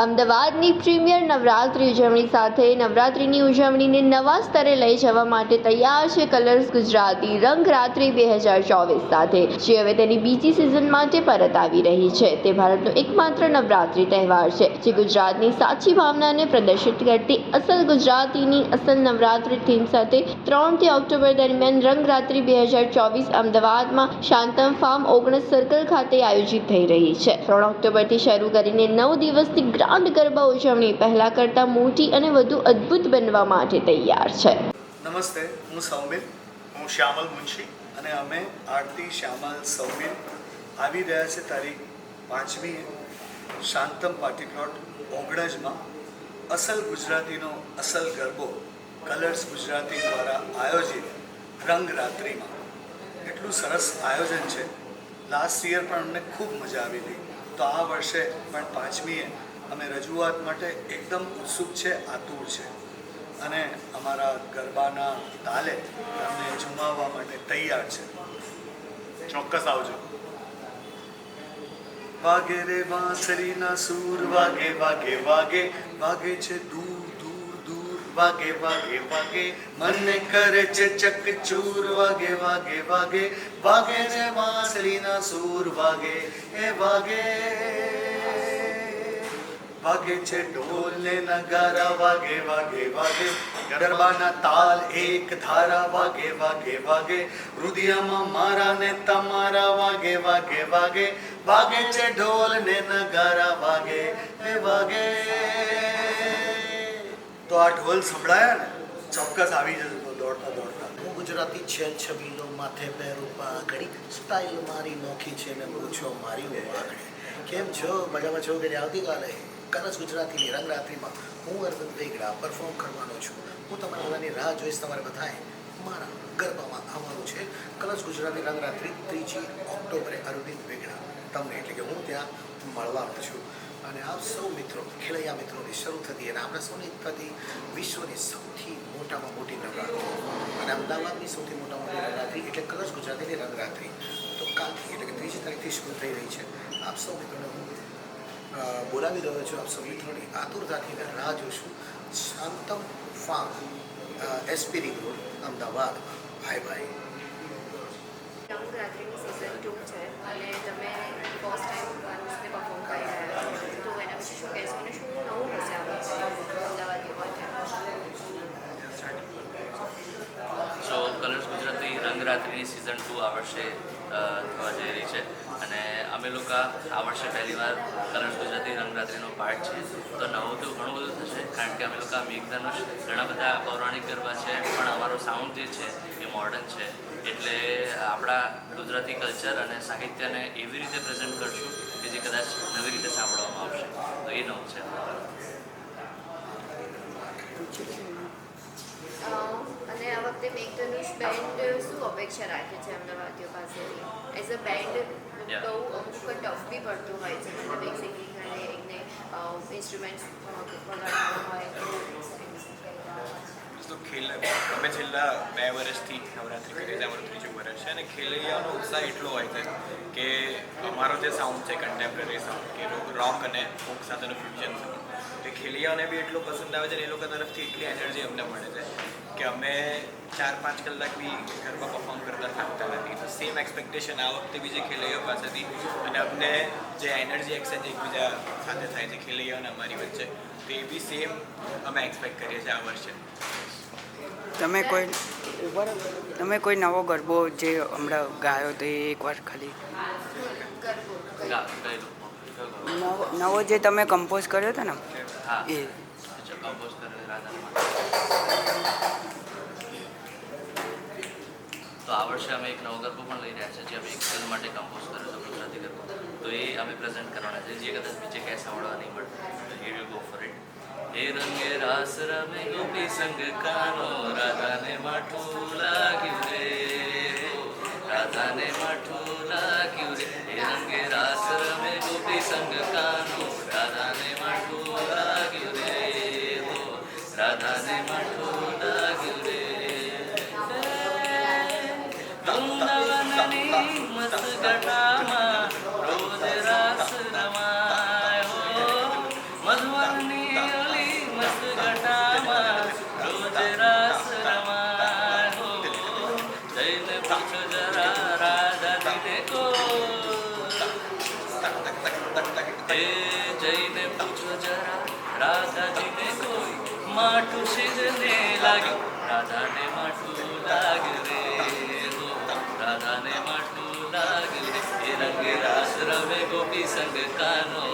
અમદાવાદની પ્રીમિયર નવરાત્રિ ઉજવણી સાથે નવરાત્રિની ઉજવણીને નવા સ્તરે લઈ જવા માટે તૈયાર છે કલર્સ ગુજરાતી રંગરાત્રિ બે હજાર ચોવીસ સાથે. જે હવે તેની બીજી સિઝન માટે પરત આવી રહી છે. તે ભારતનો એકમાત્ર નવરાત્રિ તહેવાર છે, જે ગુજરાતની સાચી ભાવનાને પ્રદર્શિત કરતી અસલ ગુજરાતીની અસલ નવરાત્રિ થીમ સાથે ત્રણથી ઓક્ટોબર દરમિયાન રંગરાત્રિ બે હજાર ચોવીસ અમદાવાદમાં શાંતમ ફાર્મ ઓગણસ સર્કલ ખાતે આયોજિત થઈ રહી છે. ત્રણ ઓક્ટોબરથી શરૂ કરીને નવ દિવસની ગ્રાન્ડ ગરબા ઉજવણી પહેલા કરતાં મોટી અને વધુ અદ્ભુત બનવા માટે તૈયાર છે. નમસ્તે, હું સૌમિલ, હું શ્યામલ મુનશી અને અમે આરતી શ્યામલ સૌમિલ આવી રહ્યા છે તારીખ પાંચમી શાંતમ પાર્ટી પ્લોટ ઓગણજમાં. અસલ ગુજરાતીનો અસલ ગરબો કલર્સ ગુજરાતી દ્વારા આયોજિત રંગ રાત્રિમાં એટલું સરસ આયોજન છે. લાસ્ટ યર પણ અમને ખૂબ મજા આવી હતી. તો આ વર્ષે પણ પાંચમીએ અમે રજૂઆત માટે એકદમ ઉત્સુક છે આતુર છે. અને અમારા ગરબાના તાલે તમને ઝુમાવવા માટે તૈયાર છે. ચોક્કસ આવજો. વાગે રે વાંસળીના સૂર વાગે વાગે વાગે. વાગે છે દૂર દૂર દૂર. વાગે વાગે વાગે. મને કરે છે ચકચૂર. વાગે વાગે વાગે. વાગે રે વાંસળીના સૂર વાગે. એ વાગે. વાગે છે ઢોલ ને નગારા, વાગે વાગે વાગે. ગરબાના તાલ એક ધારા, વાગે વાગે વાગે. રુદિયામાં મારા ને તમારા, વાગે વાગે વાગે. વાગે છે ઢોલ ને નગારા, વાગે એ વાગે. તો આ ઢોલ સંભળાયા ને? ચોક્કસ આવી જશે દોડતા દોડતા. હું ગુજરાતી છે છબીલો માથે પહેરું પાઘડી સ્ટાઇલ મારી નોખી છે ને પૂછો મારી આગળ. કેમ છો? મજામાં છો કે આવતીકાલે? કનસ ગુજરાતીની રંગરાત્રિમાં હું અરવિંદ વેગડા પરફોર્મ કરવાનો છું. હું તમારા બધાની રાહ જોઈશ તમારે બધાએ. મારા ગરબામાં આવવાનું છે. કલશ ગુજરાતી રંગરાત્રિ ત્રીજી ઓક્ટોબરે અરવિંદ વેગડા. તમને એટલે કે હું ત્યાં મળવાનો છું. અને આપ સૌ મિત્રો, ખેલૈયા મિત્રોની શરૂ થતી અને આપણે સૌની થતી વિશ્વની સૌથી મોટામાં મોટી નવરાત્રિ. અને અમદાવાદની સૌથી મોટા મોટી નવરાત્રિ એટલે કલશ ગુજરાતીની રંગરાત્રિ. તો કાલથી એટલે કે ત્રીજી તારીખથી શરૂ થઈ રહી છે. આપ સૌ મિત્રોને હું બોલાવી રહ્યો છું આપ સૌ મિત્રોની આતુરતાથી રાહ જોશું. Shantam farm SP ring road અમદાવાદમાં ભાઈ ભાઈ રંગરાત્રિની સિઝન ટુ છે અને તમે ફર્સ્ટ ટાઈમ કલર્સને પરફોર્મ કરી રહ્યા છો. તો એના વિશે શું કહેશો અને શું નવું હશે આ વખતે અમદાવાદીઓ માટે સો કલર્સ ગુજરાતી રંગરાત્રિની સિઝન ટુ આ વર્ષે થવા જઈ રહી છે. અમે લોકો આ વર્ષે પહેલીવાર કલર્સ ગુજરાતી રંગરાત્રિનો પાર્ટ છે. તો નવું તો ઘણું બધું થશે, કારણ કે અમે લોકો મેઘધનુષ ઘણા બધા પૌરાણિક ગરબા છે, પણ અમારો સાઉન્ડ જે છે એ મોડર્ન છે. એટલે આપણા ગુજરાતી કલ્ચર અને સાહિત્યને એવી રીતે પ્રેઝન્ટ કરશું કે જે કદાચ નવી રીતે સાંભળવામાં આવશે. તો એ નવું છે અ, અને આ વખતે મેઘધનુષ બેન્ડ શું અપેક્ષા રાખે છે અમદાવાદીઓ પાસેથી? As a band. બહુ અમુક ટફ બી પડતું હોય છે. મતલબ એક સિંગિંગ અને એકને ઇન્સ્ટ્રુમેન્ટ્સ વગાડવાના હોય તો તો ખેલ અમે છેલ્લા બે વર્ષથી નવરાત્રિ કરીએ છીએ અમારું ત્રીજું વર્ષ છે અને ખેલૈયાનો ઉત્સાહ એટલો હોય છે કે અમારો જે સાઉન્ડ છે કન્ટેમ્પરરી સાઉન્ડ કે રોક અને ફોક સાથેનું ફ્યુઝન સાઉન્ડ એ ખેલૈયાઓને બી એટલો પસંદ આવે છે અને એ લોકો તરફથી એટલી એનર્જી અમને મળે છે. કે અમે ચાર પાંચ કલાક બી ઘરમાં પરફોર્મ કરતા થાકતા નથી. તો સેમ એક્સપેક્ટેશન આ વખતે બી જે ખેલૈયાઓ પાસેથી અને અમને જે એનર્જી એક્સચેન્જ એકબીજા સાથે થાય છે ખેલૈયાઓ અને અમારી વચ્ચે તો એ બી સેમ અમે એક્સપેક્ટ કરીએ છીએ આ વર્ષે. તમે કોઈ તમે કોઈ નવો ગરબો જે હમણાં ગાયો તો એ એકવાર ખાલી? નવો નવો જે તમે કમ્પોઝ કર્યો હતો ને? હા. એ કમ્પોઝ કરે રાધા તો આ વર્ષે અમે એક નવો ગરબો પણ લઈ રહ્યા છીએ જે અમે એક ફિલ્મ માટે કમ્પોઝ કર્યો છે, ગુજરાતી ગરબો. તો એ અમે પ્રેઝન્ટ કરવાના છે, જે કદાચ બીજે ક્યાંય સાંભળવા નહીં મળે. તો he will go for it એ રંગે રાસ રમે, ગોપી સંગ કાનો, રાધાને માઠું લાગ્યું રે. રાધાને માઠું લાગ્યું રે. એ રંગે રાસ રમે, ગોપી સંગ કાનો, રાધાને માઠું લાગ્યું રે. હો, રાધાને માઠું रोज रास रमाय हो हो जैन जरा राधा दीदे को जैन पूछो जरा राधा माटू सिजने लगी। राधा ने माटू ला ਸੰਗ ਕਾਨੋ